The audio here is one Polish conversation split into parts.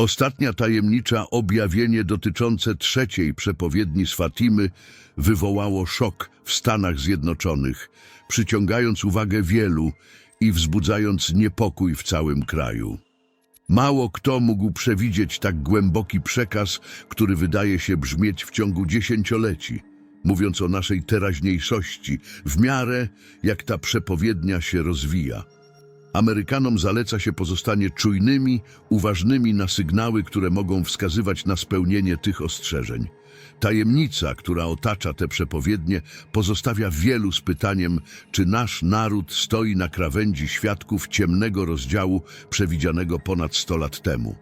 Ostatnia tajemnicza objawienie dotyczące trzeciej przepowiedni z Fatimy wywołało szok w Stanach Zjednoczonych, przyciągając uwagę wielu i wzbudzając niepokój w całym kraju. Mało kto mógł przewidzieć tak głęboki przekaz, który wydaje się brzmieć w ciągu dziesięcioleci, mówiąc o naszej teraźniejszości, w miarę jak ta przepowiednia się rozwija. Amerykanom zaleca się pozostanie czujnymi, uważnymi na sygnały, które mogą wskazywać na spełnienie tych ostrzeżeń. Tajemnica, która otacza te przepowiednie, pozostawia wielu z pytaniem, czy nasz naród stoi na krawędzi świadków ciemnego rozdziału przewidzianego ponad 100 lat temu.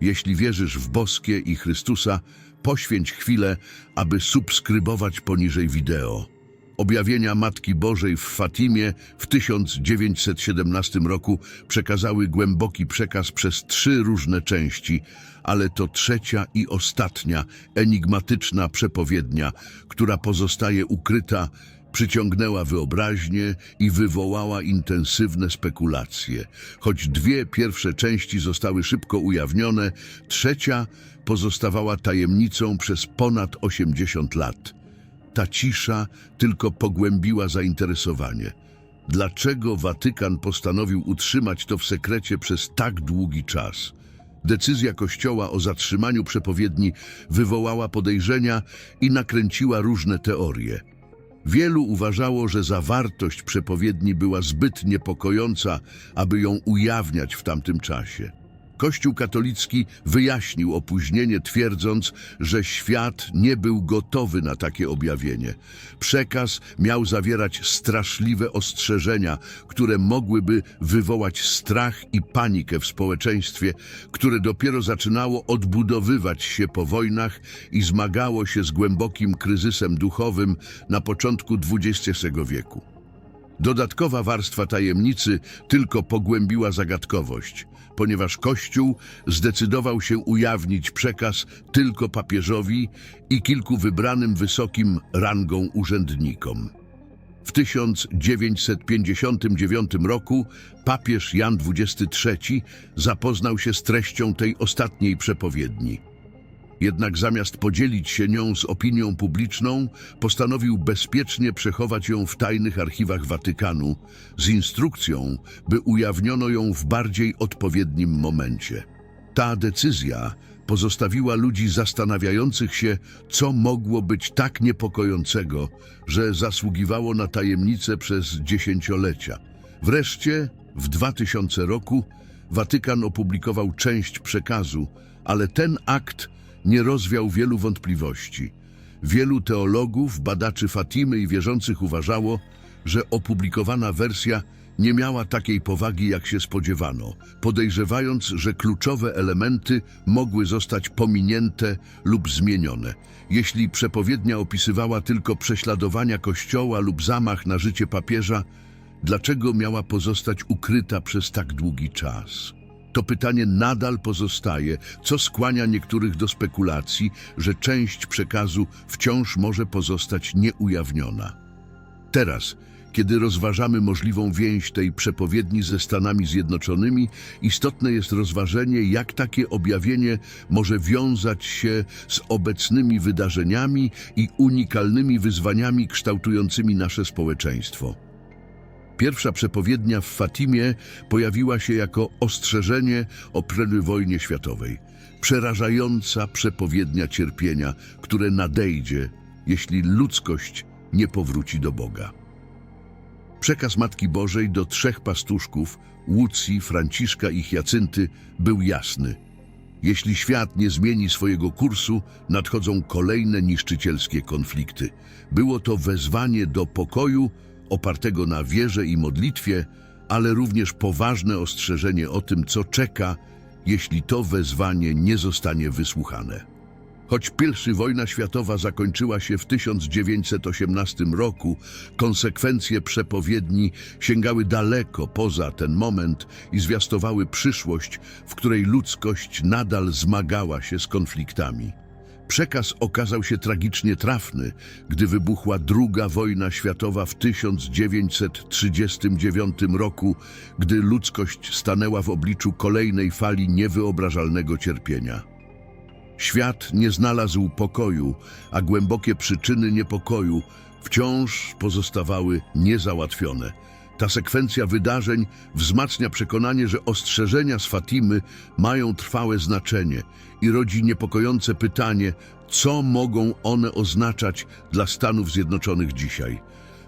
Jeśli wierzysz w boskie i Chrystusa, poświęć chwilę, aby subskrybować poniżej wideo. Objawienia Matki Bożej w Fatimie w 1917 roku przekazały głęboki przekaz przez trzy różne części, ale to trzecia i ostatnia, enigmatyczna przepowiednia, która pozostaje ukryta, przyciągnęła wyobraźnię i wywołała intensywne spekulacje. Choć dwie pierwsze części zostały szybko ujawnione, trzecia pozostawała tajemnicą przez ponad 80 lat. Ta cisza tylko pogłębiła zainteresowanie. Dlaczego Watykan postanowił utrzymać to w sekrecie przez tak długi czas? Decyzja Kościoła o zatrzymaniu przepowiedni wywołała podejrzenia i nakręciła różne teorie. Wielu uważało, że zawartość przepowiedni była zbyt niepokojąca, aby ją ujawniać w tamtym czasie. Kościół katolicki wyjaśnił opóźnienie, twierdząc, że świat nie był gotowy na takie objawienie. Przekaz miał zawierać straszliwe ostrzeżenia, które mogłyby wywołać strach i panikę w społeczeństwie, które dopiero zaczynało odbudowywać się po wojnach i zmagało się z głębokim kryzysem duchowym na początku XX wieku. Dodatkowa warstwa tajemnicy tylko pogłębiła zagadkowość, ponieważ Kościół zdecydował się ujawnić przekaz tylko papieżowi i kilku wybranym wysokim rangą urzędnikom. W 1959 roku papież Jan XXIII zapoznał się z treścią tej ostatniej przepowiedni. Jednak zamiast podzielić się nią z opinią publiczną, postanowił bezpiecznie przechować ją w tajnych archiwach Watykanu z instrukcją, by ujawniono ją w bardziej odpowiednim momencie. Ta decyzja pozostawiła ludzi zastanawiających się, co mogło być tak niepokojącego, że zasługiwało na tajemnicę przez dziesięciolecia. Wreszcie, w 2000 roku, Watykan opublikował część przekazu, ale ten akt nie rozwiał wielu wątpliwości. Wielu teologów, badaczy Fatimy i wierzących uważało, że opublikowana wersja nie miała takiej powagi, jak się spodziewano, podejrzewając, że kluczowe elementy mogły zostać pominięte lub zmienione. Jeśli przepowiednia opisywała tylko prześladowania kościoła lub zamach na życie papieża, dlaczego miała pozostać ukryta przez tak długi czas? To pytanie nadal pozostaje, co skłania niektórych do spekulacji, że część przekazu wciąż może pozostać nieujawniona. Teraz, kiedy rozważamy możliwą więź tej przepowiedni ze Stanami Zjednoczonymi, istotne jest rozważenie, jak takie objawienie może wiązać się z obecnymi wydarzeniami i unikalnymi wyzwaniami kształtującymi nasze społeczeństwo. Pierwsza przepowiednia w Fatimie pojawiła się jako ostrzeżenie o predy wojnie światowej. Przerażająca przepowiednia cierpienia, które nadejdzie, jeśli ludzkość nie powróci do Boga. Przekaz Matki Bożej do trzech pastuszków, Łucji, Franciszka i Hiacynty, był jasny. Jeśli świat nie zmieni swojego kursu, nadchodzą kolejne niszczycielskie konflikty. Było to wezwanie do pokoju opartego na wierze i modlitwie, ale również poważne ostrzeżenie o tym, co czeka, jeśli to wezwanie nie zostanie wysłuchane. Choć I wojna światowa zakończyła się w 1918 roku, konsekwencje przepowiedni sięgały daleko poza ten moment i zwiastowały przyszłość, w której ludzkość nadal zmagała się z konfliktami. Przekaz okazał się tragicznie trafny, gdy wybuchła II wojna światowa w 1939 roku, gdy ludzkość stanęła w obliczu kolejnej fali niewyobrażalnego cierpienia. Świat nie znalazł pokoju, a głębokie przyczyny niepokoju wciąż pozostawały niezałatwione. Ta sekwencja wydarzeń wzmacnia przekonanie, że ostrzeżenia z Fatimy mają trwałe znaczenie i rodzi niepokojące pytanie, co mogą one oznaczać dla Stanów Zjednoczonych dzisiaj.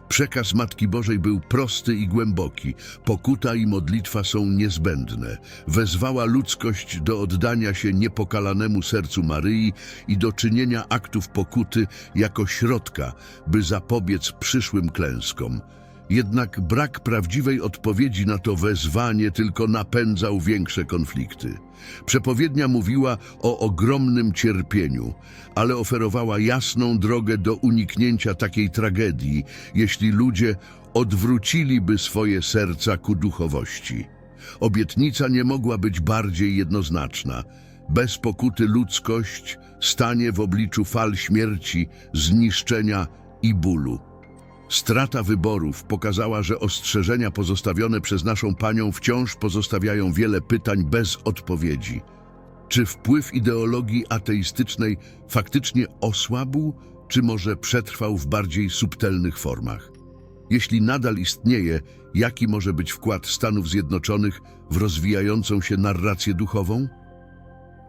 Przekaz Matki Bożej był prosty i głęboki. Pokuta i modlitwa są niezbędne. Wezwała ludzkość do oddania się niepokalanemu sercu Maryi i do czynienia aktów pokuty jako środka, by zapobiec przyszłym klęskom. Jednak brak prawdziwej odpowiedzi na to wezwanie tylko napędzał większe konflikty. Przepowiednia mówiła o ogromnym cierpieniu, ale oferowała jasną drogę do uniknięcia takiej tragedii, jeśli ludzie odwróciliby swoje serca ku duchowości. Obietnica nie mogła być bardziej jednoznaczna. Bez pokuty ludzkość stanie w obliczu fal śmierci, zniszczenia i bólu. Strata wyborów pokazała, że ostrzeżenia pozostawione przez naszą panią wciąż pozostawiają wiele pytań bez odpowiedzi. Czy wpływ ideologii ateistycznej faktycznie osłabł, czy może przetrwał w bardziej subtelnych formach? Jeśli nadal istnieje, jaki może być wkład Stanów Zjednoczonych w rozwijającą się narrację duchową?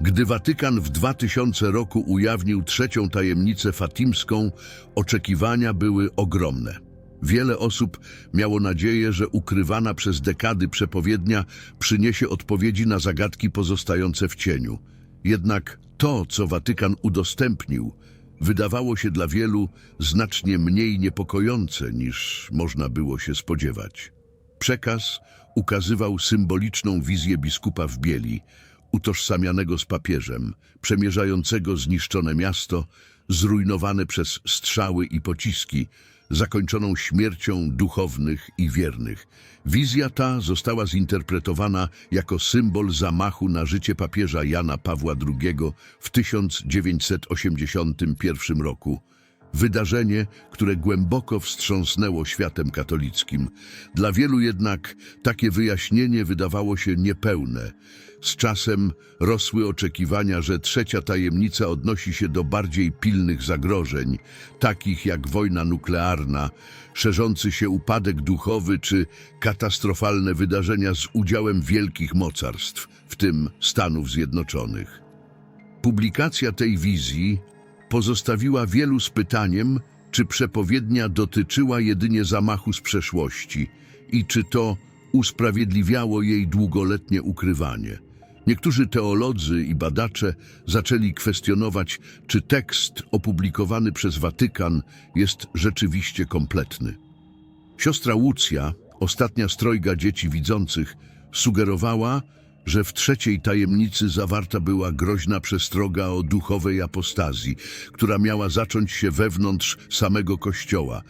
Gdy Watykan w 2000 roku ujawnił trzecią tajemnicę fatimską, oczekiwania były ogromne. Wiele osób miało nadzieję, że ukrywana przez dekady przepowiednia przyniesie odpowiedzi na zagadki pozostające w cieniu. Jednak to, co Watykan udostępnił, wydawało się dla wielu znacznie mniej niepokojące niż można było się spodziewać. Przekaz ukazywał symboliczną wizję biskupa w bieli, utożsamianego z papieżem, przemierzającego zniszczone miasto, zrujnowane przez strzały i pociski, zakończoną śmiercią duchownych i wiernych. Wizja ta została zinterpretowana jako symbol zamachu na życie papieża Jana Pawła II w 1981 roku. Wydarzenie, które głęboko wstrząsnęło światem katolickim. Dla wielu jednak takie wyjaśnienie wydawało się niepełne. Z czasem rosły oczekiwania, że trzecia tajemnica odnosi się do bardziej pilnych zagrożeń, takich jak wojna nuklearna, szerzący się upadek duchowy czy katastrofalne wydarzenia z udziałem wielkich mocarstw, w tym Stanów Zjednoczonych. Publikacja tej wizji pozostawiła wielu z pytaniem, czy przepowiednia dotyczyła jedynie zamachu z przeszłości i czy to usprawiedliwiało jej długoletnie ukrywanie. Niektórzy teolodzy i badacze zaczęli kwestionować, czy tekst opublikowany przez Watykan jest rzeczywiście kompletny. Siostra Łucja, ostatnia strojga dzieci widzących, sugerowała, że w trzeciej tajemnicy zawarta była groźna przestroga o duchowej apostazji, która miała zacząć się wewnątrz samego Kościoła,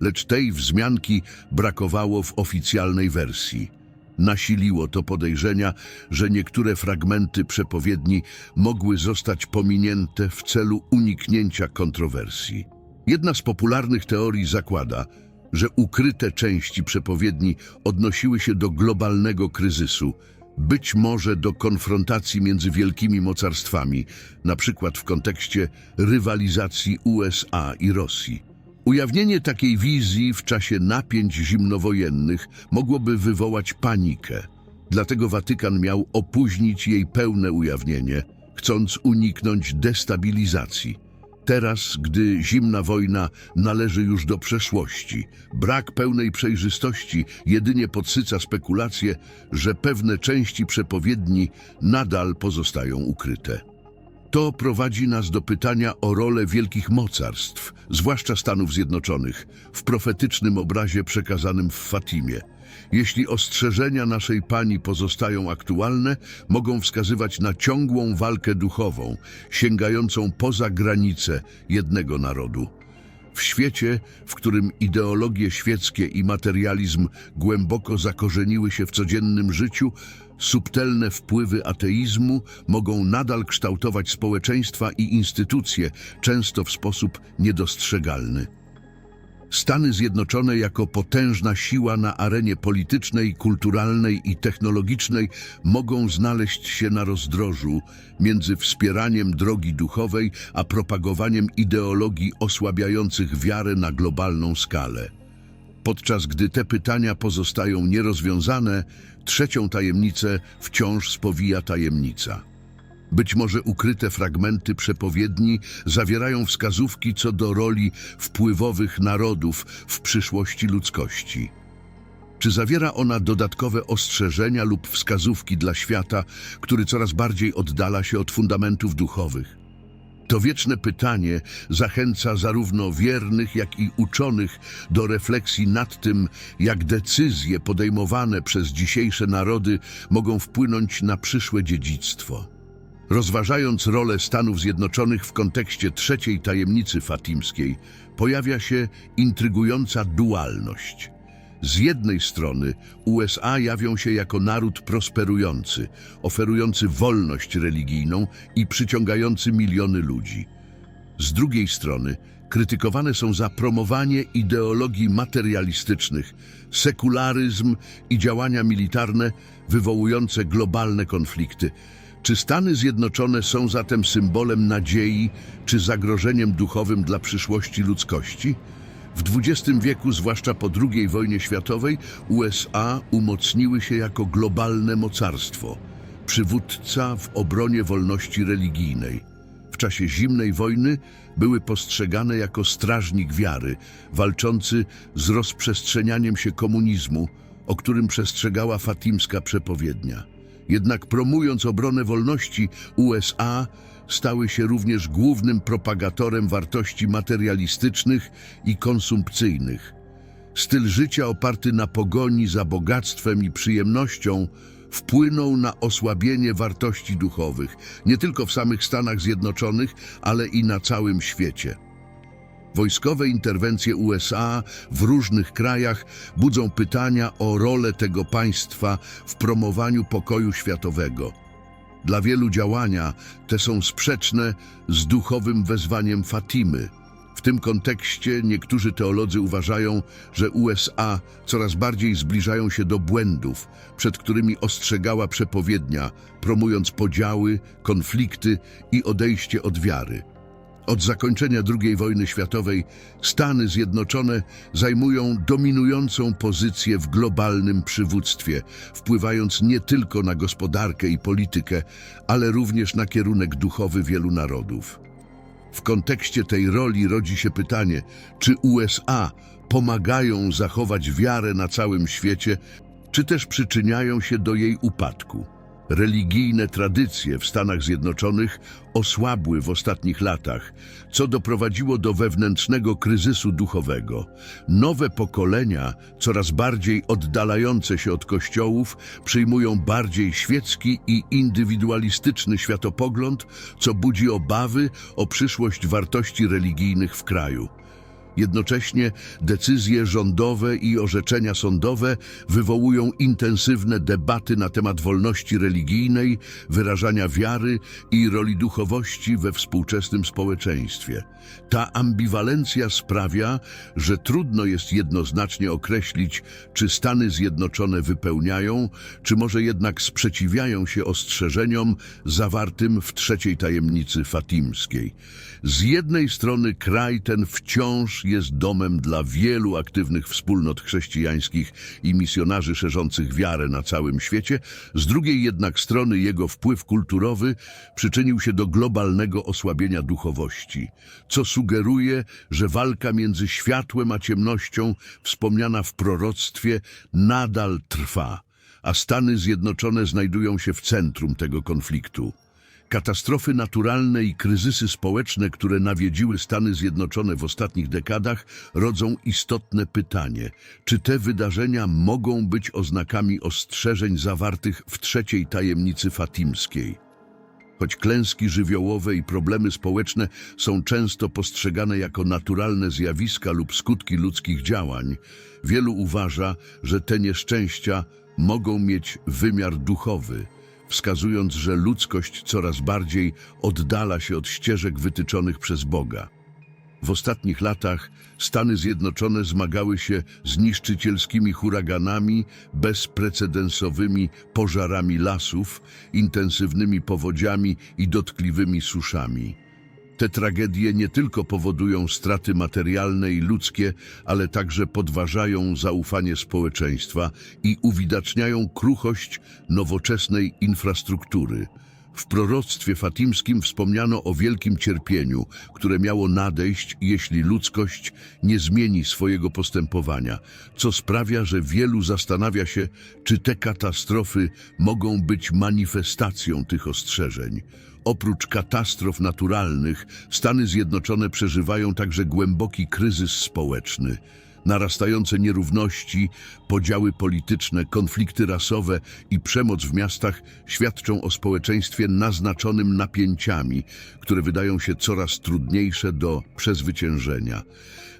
lecz tej wzmianki brakowało w oficjalnej wersji. Nasiliło to podejrzenia, że niektóre fragmenty przepowiedni mogły zostać pominięte w celu uniknięcia kontrowersji. Jedna z popularnych teorii zakłada, że ukryte części przepowiedni odnosiły się do globalnego kryzysu, być może do konfrontacji między wielkimi mocarstwami, na przykład w kontekście rywalizacji USA i Rosji. Ujawnienie takiej wizji w czasie napięć zimnowojennych mogłoby wywołać panikę. Dlatego Watykan miał opóźnić jej pełne ujawnienie, chcąc uniknąć destabilizacji. Teraz, gdy zimna wojna należy już do przeszłości, brak pełnej przejrzystości jedynie podsyca spekulacje, że pewne części przepowiedni nadal pozostają ukryte. To prowadzi nas do pytania o rolę wielkich mocarstw, zwłaszcza Stanów Zjednoczonych, w profetycznym obrazie przekazanym w Fatimie. Jeśli ostrzeżenia naszej Pani pozostają aktualne, mogą wskazywać na ciągłą walkę duchową, sięgającą poza granice jednego narodu. W świecie, w którym ideologie świeckie i materializm głęboko zakorzeniły się w codziennym życiu, Subtelne wpływy ateizmu mogą nadal kształtować społeczeństwa i instytucje, często w sposób niedostrzegalny. Stany Zjednoczone jako potężna siła na arenie politycznej, kulturalnej i technologicznej mogą znaleźć się na rozdrożu między wspieraniem drogi duchowej a propagowaniem ideologii osłabiających wiarę na globalną skalę. Podczas gdy te pytania pozostają nierozwiązane, trzecią tajemnicę wciąż spowija tajemnica. Być może ukryte fragmenty przepowiedni zawierają wskazówki co do roli wpływowych narodów w przyszłości ludzkości. Czy zawiera ona dodatkowe ostrzeżenia lub wskazówki dla świata, który coraz bardziej oddala się od fundamentów duchowych? To wieczne pytanie zachęca zarówno wiernych, jak i uczonych do refleksji nad tym, jak decyzje podejmowane przez dzisiejsze narody mogą wpłynąć na przyszłe dziedzictwo. Rozważając rolę Stanów Zjednoczonych w kontekście trzeciej tajemnicy fatimskiej, pojawia się intrygująca dualność. Z jednej strony USA jawią się jako naród prosperujący, oferujący wolność religijną i przyciągający miliony ludzi. Z drugiej strony krytykowane są za promowanie ideologii materialistycznych, sekularyzm i działania militarne wywołujące globalne konflikty. Czy Stany Zjednoczone są zatem symbolem nadziei czy zagrożeniem duchowym dla przyszłości ludzkości? W XX wieku, zwłaszcza po II wojnie światowej, USA umocniły się jako globalne mocarstwo, przywódca w obronie wolności religijnej. W czasie zimnej wojny były postrzegane jako strażnik wiary, walczący z rozprzestrzenianiem się komunizmu, o którym przestrzegała fatimska przepowiednia. Jednak promując obronę wolności, USA stały się również głównym propagatorem wartości materialistycznych i konsumpcyjnych. Styl życia oparty na pogoni za bogactwem i przyjemnością wpłynął na osłabienie wartości duchowych, nie tylko w samych Stanach Zjednoczonych, ale i na całym świecie. Wojskowe interwencje USA w różnych krajach budzą pytania o rolę tego państwa w promowaniu pokoju światowego. Dla wielu działania te są sprzeczne z duchowym wezwaniem Fatimy. W tym kontekście niektórzy teolodzy uważają, że USA coraz bardziej zbliżają się do błędów, przed którymi ostrzegała przepowiednia, promując podziały, konflikty i odejście od wiary. Od zakończenia II wojny światowej Stany Zjednoczone zajmują dominującą pozycję w globalnym przywództwie, wpływając nie tylko na gospodarkę i politykę, ale również na kierunek duchowy wielu narodów. W kontekście tej roli rodzi się pytanie, czy USA pomagają zachować wiarę na całym świecie, czy też przyczyniają się do jej upadku. Religijne tradycje w Stanach Zjednoczonych osłabły w ostatnich latach, co doprowadziło do wewnętrznego kryzysu duchowego. Nowe pokolenia, coraz bardziej oddalające się od kościołów, przyjmują bardziej świecki i indywidualistyczny światopogląd, co budzi obawy o przyszłość wartości religijnych w kraju. Jednocześnie decyzje rządowe i orzeczenia sądowe wywołują intensywne debaty na temat wolności religijnej, wyrażania wiary i roli duchowości we współczesnym społeczeństwie. Ta ambiwalencja sprawia, że trudno jest jednoznacznie określić, czy Stany Zjednoczone wypełniają, czy może jednak sprzeciwiają się ostrzeżeniom zawartym w trzeciej tajemnicy fatimskiej. Z jednej strony kraj ten wciąż jest domem dla wielu aktywnych wspólnot chrześcijańskich i misjonarzy szerzących wiarę na całym świecie, z drugiej jednak strony jego wpływ kulturowy przyczynił się do globalnego osłabienia duchowości, co sugeruje, że walka między światłem a ciemnością, wspomniana w proroctwie, nadal trwa, a Stany Zjednoczone znajdują się w centrum tego konfliktu. Katastrofy naturalne i kryzysy społeczne, które nawiedziły Stany Zjednoczone w ostatnich dekadach, rodzą istotne pytanie, czy te wydarzenia mogą być oznakami ostrzeżeń zawartych w trzeciej tajemnicy fatimskiej. Choć klęski żywiołowe i problemy społeczne są często postrzegane jako naturalne zjawiska lub skutki ludzkich działań, wielu uważa, że te nieszczęścia mogą mieć wymiar duchowy, wskazując, że ludzkość coraz bardziej oddala się od ścieżek wytyczonych przez Boga. W ostatnich latach Stany Zjednoczone zmagały się z niszczycielskimi huraganami, bezprecedensowymi pożarami lasów, intensywnymi powodziami i dotkliwymi suszami. Te tragedie nie tylko powodują straty materialne i ludzkie, ale także podważają zaufanie społeczeństwa i uwidaczniają kruchość nowoczesnej infrastruktury. W proroctwie fatimskim wspomniano o wielkim cierpieniu, które miało nadejść, jeśli ludzkość nie zmieni swojego postępowania, co sprawia, że wielu zastanawia się, czy te katastrofy mogą być manifestacją tych ostrzeżeń. Oprócz katastrof naturalnych, Stany Zjednoczone przeżywają także głęboki kryzys społeczny. Narastające nierówności, podziały polityczne, konflikty rasowe i przemoc w miastach świadczą o społeczeństwie naznaczonym napięciami, które wydają się coraz trudniejsze do przezwyciężenia.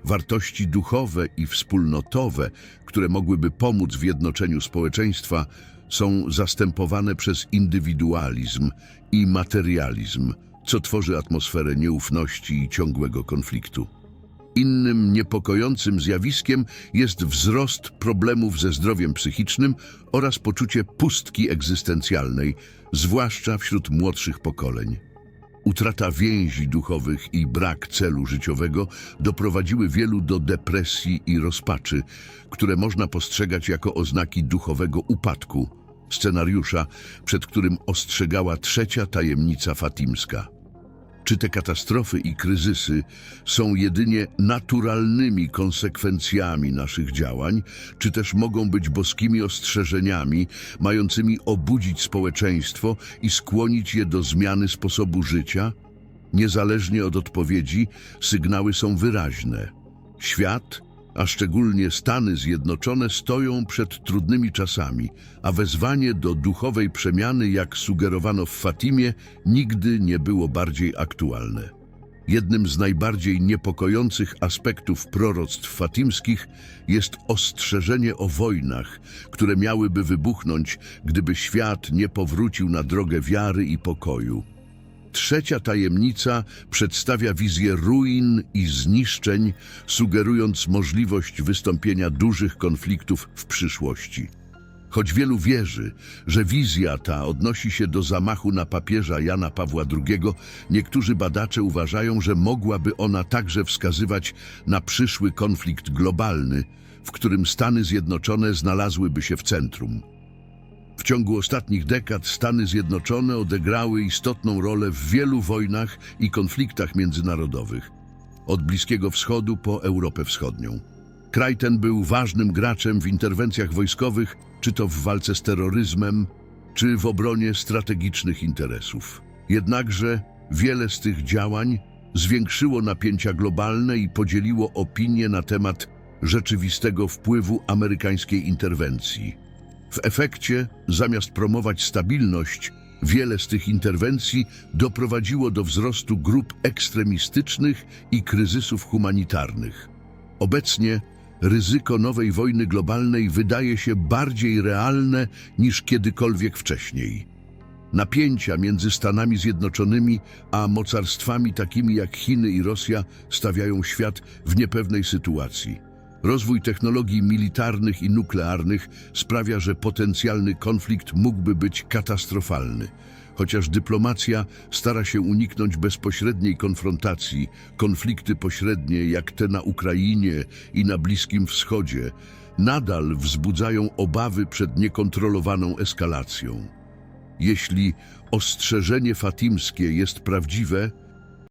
Wartości duchowe i wspólnotowe, które mogłyby pomóc w jednoczeniu społeczeństwa, są zastępowane przez indywidualizm i materializm, co tworzy atmosferę nieufności i ciągłego konfliktu. Innym niepokojącym zjawiskiem jest wzrost problemów ze zdrowiem psychicznym oraz poczucie pustki egzystencjalnej, zwłaszcza wśród młodszych pokoleń. Utrata więzi duchowych i brak celu życiowego doprowadziły wielu do depresji i rozpaczy, które można postrzegać jako oznaki duchowego upadku, scenariusza, przed którym ostrzegała trzecia tajemnica fatimska. Czy te katastrofy i kryzysy są jedynie naturalnymi konsekwencjami naszych działań, czy też mogą być boskimi ostrzeżeniami, mającymi obudzić społeczeństwo i skłonić je do zmiany sposobu życia? Niezależnie od odpowiedzi, sygnały są wyraźne. Świat, a szczególnie Stany Zjednoczone, stoją przed trudnymi czasami, a wezwanie do duchowej przemiany, jak sugerowano w Fatimie, nigdy nie było bardziej aktualne. Jednym z najbardziej niepokojących aspektów proroctw fatimskich jest ostrzeżenie o wojnach, które miałyby wybuchnąć, gdyby świat nie powrócił na drogę wiary i pokoju. Trzecia tajemnica przedstawia wizję ruin i zniszczeń, sugerując możliwość wystąpienia dużych konfliktów w przyszłości. Choć wielu wierzy, że wizja ta odnosi się do zamachu na papieża Jana Pawła II, niektórzy badacze uważają, że mogłaby ona także wskazywać na przyszły konflikt globalny, w którym Stany Zjednoczone znalazłyby się w centrum. W ciągu ostatnich dekad Stany Zjednoczone odegrały istotną rolę w wielu wojnach i konfliktach międzynarodowych, od Bliskiego Wschodu po Europę Wschodnią. Kraj ten był ważnym graczem w interwencjach wojskowych, czy to w walce z terroryzmem, czy w obronie strategicznych interesów. Jednakże wiele z tych działań zwiększyło napięcia globalne i podzieliło opinie na temat rzeczywistego wpływu amerykańskiej interwencji. W efekcie, zamiast promować stabilność, wiele z tych interwencji doprowadziło do wzrostu grup ekstremistycznych i kryzysów humanitarnych. Obecnie ryzyko nowej wojny globalnej wydaje się bardziej realne niż kiedykolwiek wcześniej. Napięcia między Stanami Zjednoczonymi a mocarstwami takimi jak Chiny i Rosja stawiają świat w niepewnej sytuacji. Rozwój technologii militarnych i nuklearnych sprawia, że potencjalny konflikt mógłby być katastrofalny. Chociaż dyplomacja stara się uniknąć bezpośredniej konfrontacji, konflikty pośrednie jak te na Ukrainie i na Bliskim Wschodzie nadal wzbudzają obawy przed niekontrolowaną eskalacją. Jeśli ostrzeżenie fatimskie jest prawdziwe,